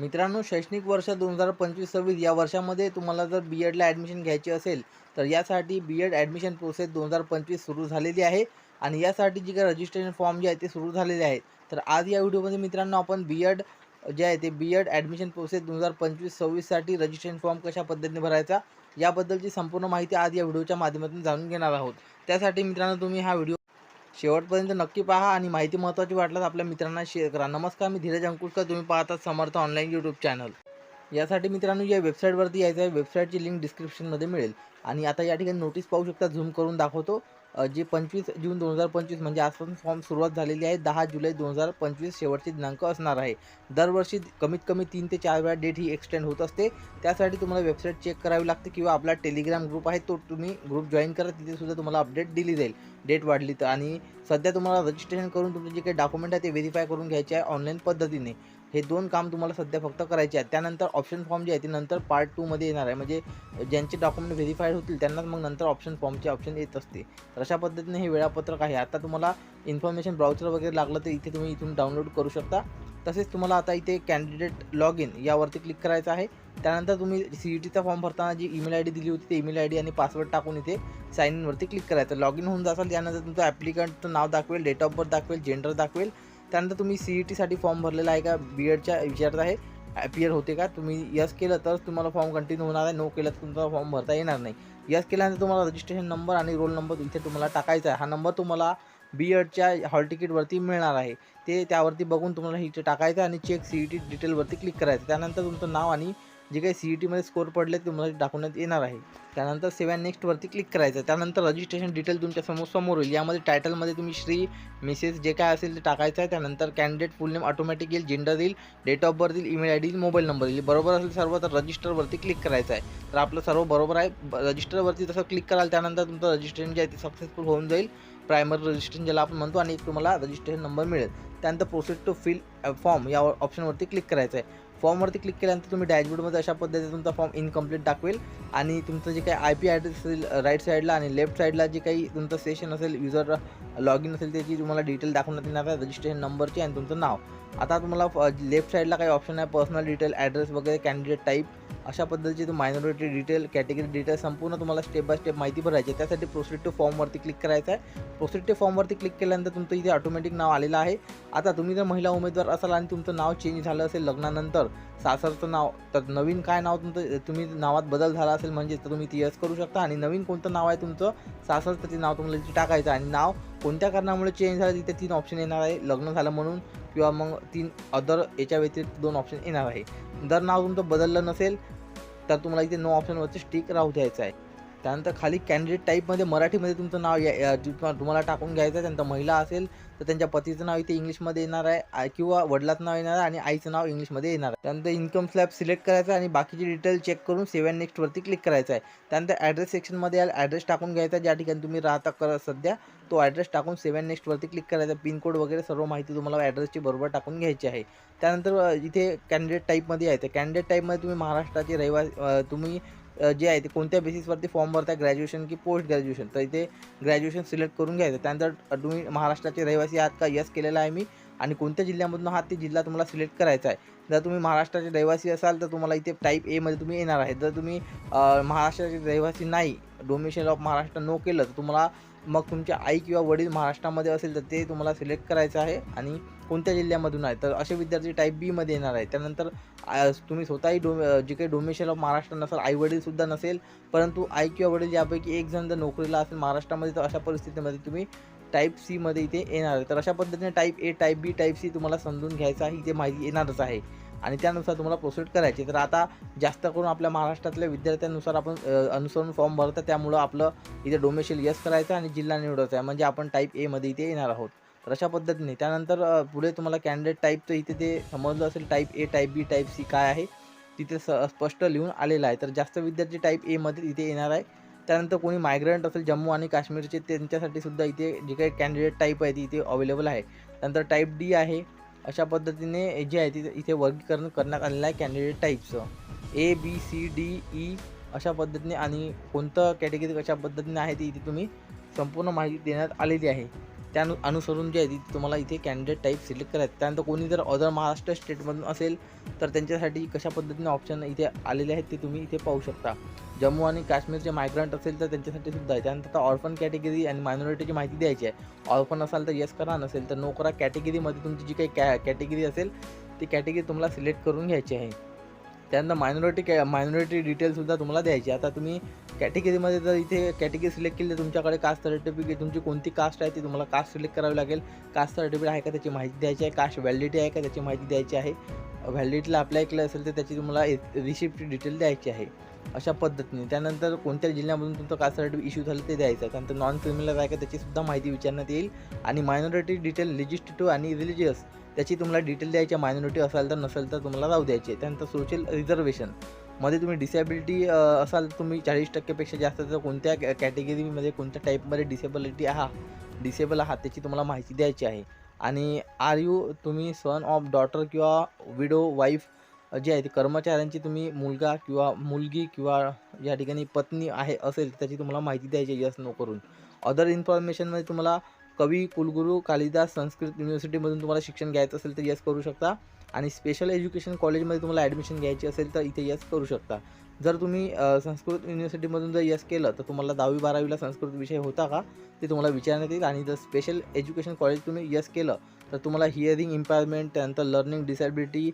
मित्रांनो शैक्षणिक वर्ष दोन हजार पंचवीस सव्वीस या वर्षामध्ये तुम्हाला जर बी एडला ॲडमिशन घ्यायची असेल तर यासाठी बी एड ॲडमिशन प्रोसेस दोन हजार पंचवीस सुरू झालेली आहे. आणि यासाठी जी काही रजिस्ट्रेशन फॉर्म जे आहे ते सुरू झालेले आहेत. तर आज या व्हिडिओमध्ये मित्रांनो आपण बी एड जे आहे ते बी एड ॲडमिशन प्रोसेस दोन हजार पंचवीस सव्वीससाठी रजिस्ट्रेशन फॉर्म कशा पद्धतीने भरायचा याबद्दलची संपूर्ण माहिती आज या व्हिडिओच्या माध्यमातून जाणून घेणार आहोत. त्यासाठी मित्रांनो तुम्ही हा व्हिडिओ शेवटपर्यंत नक्की पहा आणि माहिती महत्त्वाची वाटल्यास आपल्या मित्रांना शेअर करा. नमस्कार मी धीरज अंकुशकर. तुम्ही पाहतात समर्थ ऑनलाईन यूट्यूब चॅनल यासाठी मित्रांनो या वेबसाईटवरती यायचं आहे. वेबसाईटची लिंक डिस्क्रिप्शनमध्ये मिळेल. आणि आता या ठिकाणी नोटीस पाहू शकता झूम करून दाखवतो. जे पंचवीस जून दोन हजार पंचवीस म्हणजे आजपासून फॉर्म सुरुवात झालेली आहे. दहा जुलै दोन हजार पंचवीस शेवटचे दिनांक असणार आहे. दरवर्षी कमीत कमी तीन ते चार वेळा डेट ही एक्सटेंड होत असते. त्यासाठी तुम्हाला वेबसाईट चेक करावी लागते किंवा आपला टेलिग्राम ग्रुप आहे तो तुम्ही ग्रुप जॉईन करा. तिथेसुद्धा तुम्हाला अपडेट दिली जाईल. डेट वाढली तर. आणि सध्या तुम्हाला रजिस्ट्रेशन करून तुमचे जे काही डॉक्युमेंट आहे ते व्हेरीफाय करून घ्यायचे आहे ऑनलाईन पद्धतीने. हे दोन काम तुम्हाला सध्या फक्त करायचे आहेत. त्यानंतर ऑप्शन फॉर्म जे आहे ते नंतर पार्ट टूमध्ये येणार आहे. म्हणजे ज्यांचे डॉक्युमेंट व्हेरीफाईड होतील त्यांनाच मग नंतर ऑप्शन फॉर्मचे ऑप्शन येत असते. तर अशा पद्धतीने हे वेळापत्रक आहे. आता तुम्हाला इन्फॉर्मेशन ब्राउचर वगैरे लागलं तर इथे तुम्ही इथून डाउनलोड करू शकता. तसेच तुम्हाला आता इथे कॅन्डिडेट लॉग इन यावरती क्लिक करायचं आहे. त्यानंतर तुम्ही सी ई टीचा फॉर्म भरताना जी ईमेल आय डी दिली होती ते ईमेल आय डी आणि पासवर्ड टाकून इथे साईन इनवरती क्लिक करायचं. लॉग इन होऊन जासाल त्यानंतर तुमचं ॲप्लिकंटचं नाव दाखवेल डेट ऑफ बर्थ दाखवेल जेंडर दाखवेल. त्यानंतर तुम्ही सी ई टीसाठी फॉर्म भरलेला आहे का? बी एडच्या विचारत आहे. ॲपियर होते का? तुम्ही यस केलं तर तुम्हाला फॉर्म कंटिन्यू होणार आहे. नो केलं तर तुमचा फॉर्म भरता येणार नाही. यस केल्यानंतर तुम्हाला रजिस्ट्रेशन नंबर आणि रोल नंबर इथे तुम्हाला टाकायचा आहे. हा नंबर तुम्हाला बी एडच्या हॉल तिकीटवरती मिळणार आहे. ते त्यावरती बघून तुम्हाला इथे टाकायचं आणि चेक सी ई टी डिटेलवरती क्लिक करायचं त्यानंतर तुमचं नाव आणि जे काही सी ई टीमध्ये स्कोर पडले ते तुम्हाला दाखवण्यात येणार आहे. त्यानंतर सेवन नेक्स्टवरती क्लिक करायचं. त्यानंतर रजिस्ट्रेशन डिटेल तुमच्यासमोर समोर होईल. यामध्ये टायटलमध्ये तुम्ही श्री मिसेस जे काय असेल ते टाकायचं आहे. त्यानंतर कॅन्डिडेट फुल नेम ऑटोमॅटिक येईल. जेंडर येईल. डेट ऑफ बर्थ येईल. ईमेल आय डी येईल. मोबाईल नंबर येईल. बरोबर असेल सर्व तर रजिस्टरवरती क्लिक करायचं आहे. तर आपलं सर्व बरोबर आहे. रजिस्टरवरती जसं क्लिक कराल. त्यानंतर तुमचं रजिस्ट्रेशन जे आहे ते सक्सेसफुल होऊन जाईल. प्रायमरी रजिस्ट्रेशन ज्याला आपण म्हणतो आणि एक तुम्हाला रजिस्ट्रेशन नंबर मिळेल. त्यानंतर प्रोसेस टू फिल फॉर्म या ऑप्शनवरती क्लिक करायचं आहे. फॉर्मवरती क्लिक केल्यानंतर तुम्ही डॅशबोर्डमध्ये अशा पद्धतीने तुमचा फॉर्म इनकम्प्लीट दाखवेल. आणि तुमचं जे काही आय पी ॲड्रेस असेल राईट साईडला आणि लेफ्ट साईडला जे काही तुमचं सेशन असेल युजर लॉग इन असेल त्याची तुम्हाला डिटेल दाखवण्यात येणार आहे रजिस्ट्रेशन नंबरची आणि तुमचं नाव. आता तुम्हाला लेफ्ट साईडला काही ऑप्शन आहे पर्सनल डिटेल ॲड्रेस वगैरे कॅन्डिडेट टाईप अशा पद्धतीची तुम्ही मायनॉरिटी डिटेल कॅटेगरी डिटेल संपूर्ण तुम्हाला स्टेप बाय स्टेप माहिती भरायची आहे. त्यासाठी प्रोसीड टू फॉर्मवरती क्लिक करायचं आहे. प्रोसीड टू फॉर्मवरती क्लिक केल्यानंतर तुमचं इथे ऑटोमॅटिक नाव आलेलं आहे. आता तुम्ही जर महिला उमेदवार असाल आणि तुमचं नाव चेंज झालं असेल लग्नानंतर सासरचं नाव तर नवीन काय नाव तुमचं तुम्ही नावात बदल झाला असेल म्हणजे तर तुम्ही ती यस करू शकता. आणि नवीन कोणतं नाव आहे तुमचं सासरचं ते नाव तुम्हाला तिथे टाकायचं आणि नाव कोणत्या कारणामुळे चेंज झालं? तिथे तीन ऑप्शन येणार आहे. लग्न झालं म्हणून किंवा मग तीन अदर याच्या व्यतिरिक्त दोन ऑप्शन येणार आहे. जर नाव तुमचं बदललं नसेल तर तुम्हाला इथे नो ऑप्शनवरती स्टिक राहू द्यायचं आहे. त्यानंतर खाली कॅन्डिडेट टाईपमध्ये मराठीमध्ये तुमचं नाव या- तुम्हाला टाकून घ्यायचं आहे त्यानंतर महिला असेल तर त्यांच्या पतीचं नाव इथे इंग्लिशमध्ये येणार आहे किंवा वडिलाचं नाव येणार आहे आणि आईचं नाव इंग्लिशमध्ये येणार आहे. त्यानंतर इन्कम स्लॅब सिलेक्ट करायचं आहे आणि बाकीची डिटेल चेक करून सेवन नेक्स्टवरती क्लिक करायचं आहे. त्यानंतर ॲड्रेस सेक्शनमध्ये ॲड्रेस टाकून घ्यायचा ज्या ठिकाणी तुम्ही राहता कर सध्या तो ॲड्रेस टाकून सेवन नेक्स्टवरती क्लिक करायचा पिनकोड वगैरे सर्व माहिती तुम्हाला ॲड्रेसची बरोबर टाकून घ्यायची आहे. त्यानंतर इथे कॅन्डिडेट टाईपमध्ये आहे. कॅन्डिडेट टाईपमध्ये तुम्ही महाराष्ट्राचे रहिवासी तुम्ही जे आहे ते कोणत्या बेसिसवरती फॉर्म भरताय ग्रॅज्युएशन की पोस्ट ग्रॅज्युएशन तर इथे ग्रॅज्युएशन सिलेक्ट करून घ्यायचं त्यानंतर तुम्ही महाराष्ट्राचे रहिवासी आहात का? यस केलेला आहे मी. आणि कोणत्या जिल्ह्यामधून आहात ते जिल्हा तुम्हाला सिलेक्ट करायचा आहे. जर तुम्ही महाराष्ट्राचे रहिवासी असाल तर तुम्हाला इथे टाईप एमध्ये तुम्ही येणार आहे. जर तुम्ही महाराष्ट्राचे रहिवासी नाही डोमिशन ऑफ महाराष्ट्र नो केलं तर तुम्हाला मग तुमच्या आई किंवा वडील महाराष्ट्रामध्ये असेल तर ते तुम्हाला सिलेक्ट करायचं आहे. आणि कोणत्या जिल्ह्यामधून आहे? तर असे विद्यार्थी टाईप बीमध्ये येणार आहे त्यानंतर तुम्ही स्वतःही डो जे काही डोमेशन ऑफ महाराष्ट्र नसेल आईवडीलसुद्धा नसेल परंतु आई किंवा वडील यापैकी एक जण जर नोकरीला असेल महाराष्ट्रामध्ये तर अशा परिस्थितीमध्ये तुम्ही टाईप सीमध्ये इथे येणार आहे. तर अशा पद्धतीने type A type B type C तुम्हाला समजून घ्यायचं आहे. इथे माहिती येणारच आहे. आणि त्यानुसार तुम्हाला प्रोसीड करायची. तर आता जास्त करून आपल्या महाराष्ट्रातल्या विद्यार्थ्यांनुसार आपण अनुसरून फॉर्म भरतं त्यामुळं आपलं इथे डोमेशियल यस करायचं आणि जिल्हा निवडायचा आहे. म्हणजे आपण टाईप एमध्ये इथे येणार आहोत. तर अशा पद्धतीने. त्यानंतर पुढे तुम्हाला कॅन्डिडेट टाईपचं इथे ते समजलं असेल type A type B type C काय आहे तिथे स स्पष्ट लिहून आलेलं आहे. तर जास्त विद्यार्थी टाईप एमध्ये इथे येणार आहे. त्यानंतर कोणी मायग्रंट असेल जम्मू आणि काश्मीरचे त्यांच्यासाठी सुद्धा इथे जे काही कॅन्डिडेट टाईप आहे ती इथे अवेलेबल आहे. त्यानंतर टाईप डी आहे. अशा पद्धतीने जे आहे तिथे इथे वर्गीकरण करण्यात आलेलं आहे कॅन्डिडेट टाईपचं A B C D E अशा पद्धतीने आणि कोणतं कॅटेगरी कशा पद्धतीने आहे ती इथे तुम्ही संपूर्ण माहिती देण्यात आलेली आहे. त्या अनुसरून जे आहे ती तुम्हाला इथे कॅन्डिडेट टाईप सिलेक्ट करायचं. त्यानंतर कोणी जर अदर महाराष्ट्र स्टेटमधून असेल तर त्यांच्यासाठी कशा पद्धतीने ऑप्शन इथे आलेले आहेत ते तुम्ही इथे पाहू शकता. जम्मू आणि काश्मीरचे मायग्रंट असेल तर त्यांच्यासाठी सुद्धा आहे. त्यानंतर ऑर्फन कॅटेगरी आणि मायनॉरिटीची माहिती द्यायची आहे. ऑर्फन असाल तर येस करा नसेल तर नो करा. कॅटेगरीमध्ये तुमची जी काही कॅ कॅटेगरी असेल ती कॅटेगरी तुम्हाला सिलेक्ट करून घ्यायची आहे. त्यानंतर मायनॉरिटी कॅ मायनॉरिटी डिटेलसुद्धा तुम्हाला द्यायची. आता तुम्ही कॅटेगरीमध्ये जर इथे कॅटेगरी सिलेक्ट केली तर तुमच्याकडे कास्ट सर्टिफिकेट तुमची कोणती कास्ट आहे ती तुम्हाला कास्ट सिलेक्ट करावी लागेल. कास्ट सर्टिफिकेट आहे का त्याची माहिती द्यायची आहे? कास्ट व्हॅलिडिटी आहे का त्याची माहिती द्यायची आहे? व्हॅलिडिटीला अप्लाय केलं असेल तर त्याची तुम्हाला रिसिप्ट डिटेल द्यायची आहे. अशा पद्धतीने. त्यानंतर कोणत्या जिल्ह्यामधून तुमचं कास्ट सर्टिफिकेट इश्यू झालं ते द्यायचं आहे. त्यानंतर नॉन क्रिमिनल आहे का त्याचीसुद्धा माहिती विचारण्यात येईल. आणि मायनॉरिटी डिटेल लेजिस्लेटिव्ह आणि रिलिजियस त्याची तुम्हाला डिटेल द्यायची मायनॉरिटी असाल तर नसेल तर तुम्हाला राहू द्यायची त्यानंतर सोशल रिझर्वेशनमध्ये तुम्ही डिसेबिलिटी असाल तर तुम्ही चाळीस टक्केपेक्षा जास्त तर कोणत्या कॅ कॅटेगरीमध्ये कोणत्या टाईपमध्ये डिसेबिलिटी आहात डिसेबल आहात त्याची तुम्हाला माहिती द्यायची आहे. आणि आर यू तुम्ही सन ऑफ डॉटर किंवा विडो वाईफ जे आहे ते कर्मचाऱ्यांची तुम्ही मुलगा किंवा मुलगी किंवा या ठिकाणी पत्नी आहे असेल तर त्याची तुम्हाला माहिती द्यायची आहे यस नो करून. अदर इन्फॉर्मेशनमध्ये तुम्हाला कवी कुलगुरू कालिदास संस्कृत युनिव्हर्सिटीमधून तुम्हाला शिक्षण घ्यायचं असेल तर यस करू शकता. आणि स्पेशल एज्युकेशन कॉलेजमध्ये तुम्हाला ॲडमिशन घ्यायची असेल तर इथे यस करू शकता. जर तुम्ही संस्कृत युनिव्हर्सिटीमधून जर यस केलं तर तुम्हाला दहावी बारावीला संस्कृत विषय होता का? ते तुम्हाला विचारण्यात येईल आणि जर स्पेशल एज्युकेशन कॉलेज तुम्ही यस केलं तर तुम्हाला हिअरिंग इम्पायरमेंट त्यानंतर लर्निंग डिसॅबिलिटी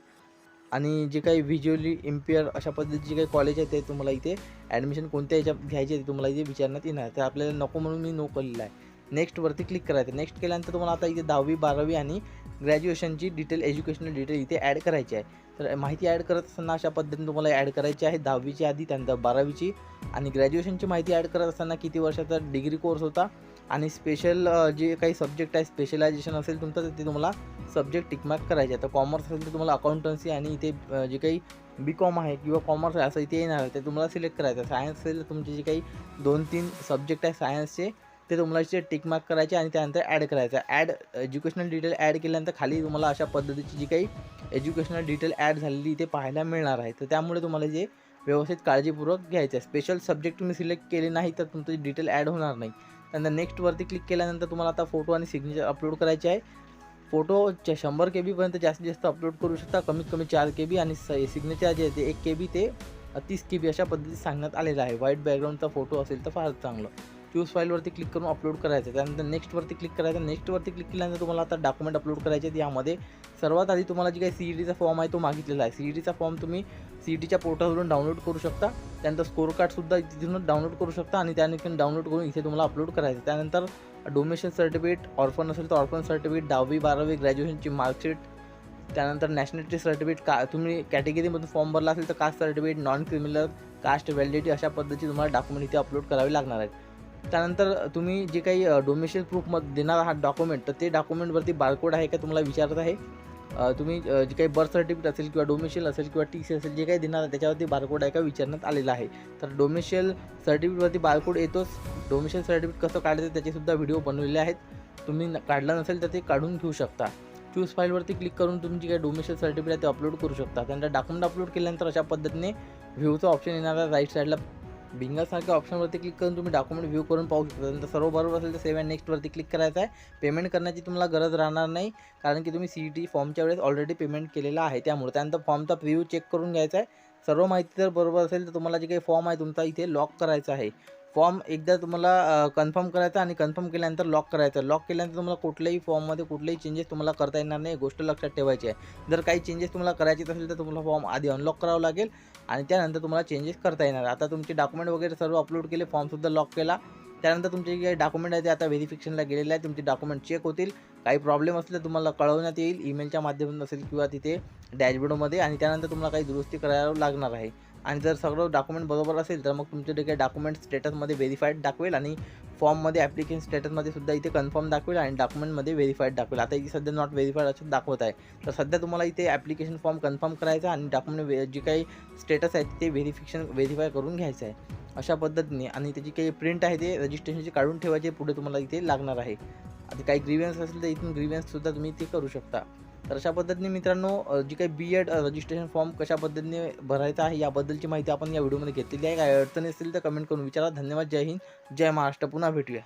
आणि जे काही व्हिज्युअली इम्पेअर अशा पद्धतीचे काही कॉलेज आहे ते तुम्हाला इथे ॲडमिशन कोणत्या याच्यात घ्यायचे ते तुम्हाला इथे विचारण्यात येणार. तर आपल्याला नको म्हणून मी नो केलेलं आहे. नेक्स्टवरती क्लिक करायचं. नेक्स्ट केल्यानंतर तुम्हाला आता इथे दहावी बारावी आणि ग्रॅज्युएशनची डिटेल एज्युकेशनल डिटेल इथे ॲड करायची आहे. तर माहिती ॲड करत असताना अशा पद्धतीने तुम्हाला ॲड करायची आहे. दहावीची आधी त्यानंतर बारावीची आणि ग्रॅज्युएशनची माहिती ॲड करत असताना किती वर्षाचा डिग्री कोर्स होता आणि स्पेशल जे काही सब्जेक्ट आहे स्पेशलायझेशन असेल तुमचं तर ते तुम्हाला सब्जेक्ट टिकमार्क करायचे आहे. तर कॉमर्स असेल तर तुम्हाला अकाउंटन्सी आणि इथे जे काही बी कॉम आहे किंवा कॉमर्स आहे असं इथे येणार आहे. ते तुम्हाला सिलेक्ट करायचं आहे. सायन्स असेल तर तुमचे जे काही दोन तीन सब्जेक्ट आहे सायन्सचे ते तुम्हाला इथे टिकमार्क करायचे आणि त्यानंतर ॲड करायचं. ॲड एज्युकेशनल डिटेल ॲड केल्यानंतर खाली तुम्हाला अशा पद्धतीची जी काही एज्युकेशनल डिटेल ॲड झालेली इथे पाहायला मिळणार आहे. तर त्यामुळे तुम्हाला जे व्यवस्थित काळजीपूर्वक घ्यायचं आहे. स्पेशल सब्जेक्ट तुम्ही सिलेक्ट केले नाही तर तुमची डिटेल ॲड होणार नाही. त्यानंतर नेक्स्टवरती क्लिक केल्यानंतर तुम्हाला आता फोटो आणि सिग्नेचर अपलोड करायचे आहे. फोटो शंभर के बीपर्यंत जास्तीत जास्त अपलोड करू शकता. कमीत कमी चार के बी आणि सिग्नेचर जे आहे ते एक के बी ते तीस के बी अशा पद्धतीत सांगण्यात आलेलं आहे. व्हाईट बॅकग्राऊंडचा फोटो असेल तर फारच चांगलं. चूज फाईलवरती क्लिक करून अपलोड करायचं. त्यानंतर नेक्स्टवरती क्लिक करायचं. नेक्स्टवरती क्लिक केल्यानंतर तुम्हाला आता डॉक्युमेंट अपलोड करायचे आहेत यामध्ये. सर्वात आधी तुम्हाला जी काही सी ई टीचा फॉर्म आहे तो मागितलेला आहे. सी ई टीचा फॉर्म तुम्ही सी ई टीच्या पोर्टलवरून डाउनलोड करू शकता. त्यानंतर स्कोर कार्डसुद्धा तिथूनच डाउनलोड करू शकता आणि त्यानंतर डाउनलोड करून इथे तुम्हाला अपलोड करायचं. त्यानंतर डोमेशन सर्टिफिकेट ऑर्फन असेल तर ऑर्फन सर्टिफिकेट दहावी बारावी ग्रॅज्युएशनची मार्कशीट त्यानंतर नॅशनॅलिटी सर्टिफिकेट का तुम्ही कॅटेगरीमधून फॉर्म भरला असेल तर caste certificate non criminal caste validity अशा पद्धतीचे तुम्हाला डॉक्युमेंट इथे अपलोड करावे लागणार आहेत. त्यानंतर तुम्ही जे काही डोमेशन प्रूफमध्ये देणार आहात डॉक्युमेंट तर ते डॉक्युमेंटवरती बारकोड आहे का तुम्हाला विचारत आहे? तुम्ही जे काही बर्थ सर्टिफिकेट असेल किंवा डोमेशियल असेल किंवा टी सी असेल जे काही देणार आहे त्याच्यावरती बारकोड आहे का विचारण्यात आलेला आहे. तर डोमेशियल सर्टिफिकेटवरती बारकोड येतोच. डोमेशियल सर्टिफिकेट कसं काढायचं त्याचेसुद्धा व्हिडिओ बनवलेले आहेत. तुम्ही न- नसेल तर ते काढून घेऊ शकता. चूज फाईलवरती क्लिक करून तुम्ही जे काही डोमेशियल सर्टिफिकेट आहे ते अपलोड करू शकता. त्यानंतर डॉक्युमेंट अपलोड केल्यानंतर अशा पद्धतीने व्ह्यूचा ऑप्शन येणार राईट साईडला बिंगासारख्या ऑप्शनवरती क्लिक करून तुम्ही डॉक्युमेंट व्ह्यू करून पाहू शकता. नंतर सर्व बरोबर असेल तर सेव्ह अँड नेक्स्टवरती क्लिक करायचं आहे. पेमेंट करण्याची तुम्हाला गरज राहणार नाही कारण की तुम्ही सी ई टी फॉर्मच्या वेळेस ऑलरेडी पेमेंट केलेलं आहे. त्यामुळे त्यानंतर फॉर्मचा प्रिव्ह्यू चेक करून घ्यायचा आहे. सर्व माहिती जर बरोबर असेल तर तुम्हाला जे काही फॉर्म आहे तुमचा इथे लॉक करायचा आहे. फॉर्म एकदा तुम्हाला कन्फर्म करायचा आणि कन्फर्म केल्यानंतर लॉक करायचं. लॉक केल्यानंतर तुम्हाला कुठल्याही फॉर्ममध्ये कुठलेही चेंजेस तुम्हाला करता येणार नाही. गोष्ट लक्षात ठेवायची आहे. जर काही चेंजेस तुम्हाला करायचे असेल तर तुम्हाला फॉर्म आधी अनलॉक करावं लागेल आणि त्यानंतर तुम्हाला चेंजेस करता येणार. आता तुमचे डॉक्युमेंट वगैरे सर्व अपलोड केले फॉर्मसुद्धा लॉक केला. त्यानंतर तुमचे जे काही डॉक्युमेंट आहे ते आता व्हेरिफिकेशनला गेलेले आहे तुमचे डॉक्युमेंट चेक होतील. काही प्रॉब्लेम असले तर तुम्हाला कळवण्यात येईल. ईमेलच्या माध्यमातून असेल किंवा तिथे डॅशबोर्डमध्ये आणि त्यानंतर तुम्हाला काही दुरुस्ती करायला लागणार आहे. आणि जर सगळं डॉक्युमेंट बरोबर असेल तर मग तुमचे जे काही डॉक्युमेंट स्टेटसमध्ये व्हेरीफाईड दाखवेल आणि फॉर्ममध्ये ॲप्लिकेशन स्टेटसमध्ये सुद्धा इथे कन्फर्म दाखवेल आणि डॉक्युमेंटमध्ये व्हेरीफाईड दाखवेल. आता इथे सध्या नॉट व्हेरीफाईड असं दाखवत आहे. तर सध्या तुम्हाला इथे ॲप्लिकेशन फॉर्म कन्फर्म करायचा आणि डॉक्युमेंट जे काही स्टेटस आहे ते व्हेरिफिकेशन व्हेरीफाय करून घ्यायचं आहे. अशा पद्धतीने आणि त्याची काही प्रिंट आहे ते रजिस्ट्रेशनची काढून ठेवायचे पुढे तुम्हाला इथे लागणार आहे. आता काही ग्रीव्हन्स असेल तर इथून ग्रीव्हन्ससुद्धा तुम्ही ते करू शकता. तर अशा पद्धतीने मित्रांनो जी काही बी एड रजिस्ट्रेशन फॉर्म कशा पद्धतीने भरायचा आहे याबद्दलची माहिती आपण या व्हिडिओमध्ये घेतलेली आहे. काय अडचणी असतील तर कमेंट करून विचारा. धन्यवाद. जय हिंद. जय महाराष्ट्र. पुन्हा भेटूया.